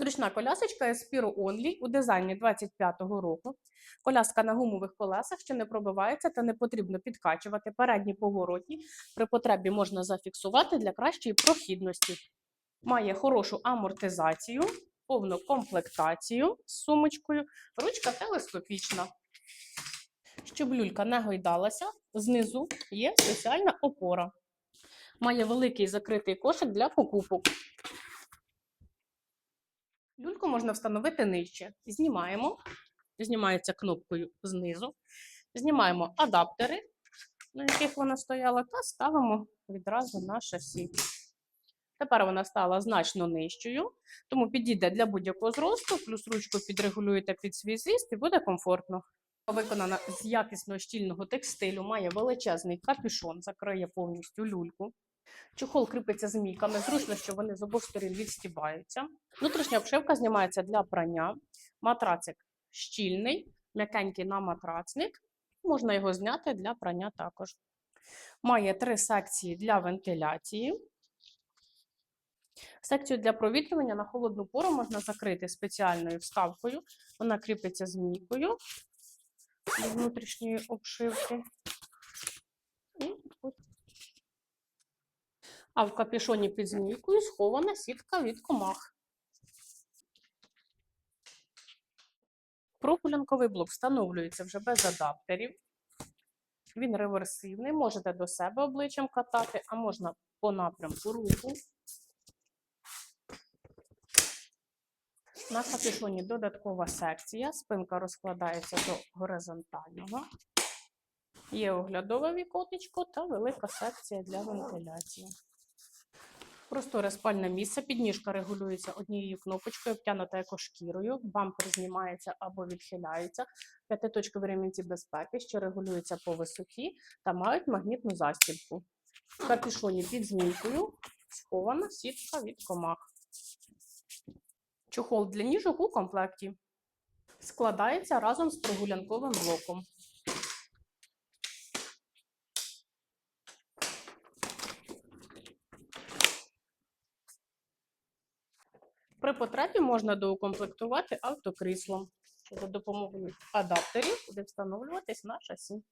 Зручна колясочка Espiro Only у дизайні 25-го року. Коляска на гумових колесах, що не пробивається та не потрібно підкачувати передні поворотні. При потребі можна зафіксувати для кращої прохідності. Має хорошу амортизацію, повну комплектацію з сумочкою, ручка телескопічна. Щоб люлька не гойдалася, знизу є спеціальна опора. Має великий закритий кошик для покупок. Люльку можна встановити нижче. Знімаємо, знімається кнопкою знизу. Знімаємо адаптери, на яких вона стояла, та ставимо відразу на шасі. Тепер вона стала значно нижчою, тому підійде для будь-якого зросту, плюс ручку підрегулюєте під свій зріст і буде комфортно. Виконана з якісного щільного текстилю, має величезний капюшон, закриє повністю люльку. Чохол кріпиться змійками, зручно, що вони з обох сторін відстібаються. Внутрішня обшивка знімається для прання. Матрацик щільний, м'якенький на матрацник. Можна його зняти для прання також. Має три секції для вентиляції. Секцію для провітрювання на холодну пору можна закрити спеціальною вставкою. Вона кріпиться змійкою до внутрішньої обшивки. І а в капюшоні під змійкою схована сітка від комах. Прогулянковий блок встановлюється вже без адаптерів. Він реверсивний, можете до себе обличчям катати, а можна по напрямку руху. На капюшоні додаткова секція, спинка розкладається до горизонтального. Є оглядове віконечко та велика секція для вентиляції. Просторе спальне місце, підніжка регулюється однією кнопочкою, обтянута екошкірою, бампер знімається або відхиляється, п'ятиточкові ремінці безпеки, що регулюються по висоті та мають магнітну застібку. В капюшоні під змійкою схована сітка від комах. Чохол для ніжок у комплекті. Складається разом з прогулянковим блоком. При потребі можна доукомплектувати автокріслом. За допомогою адаптерів буде встановлюватись на шасі.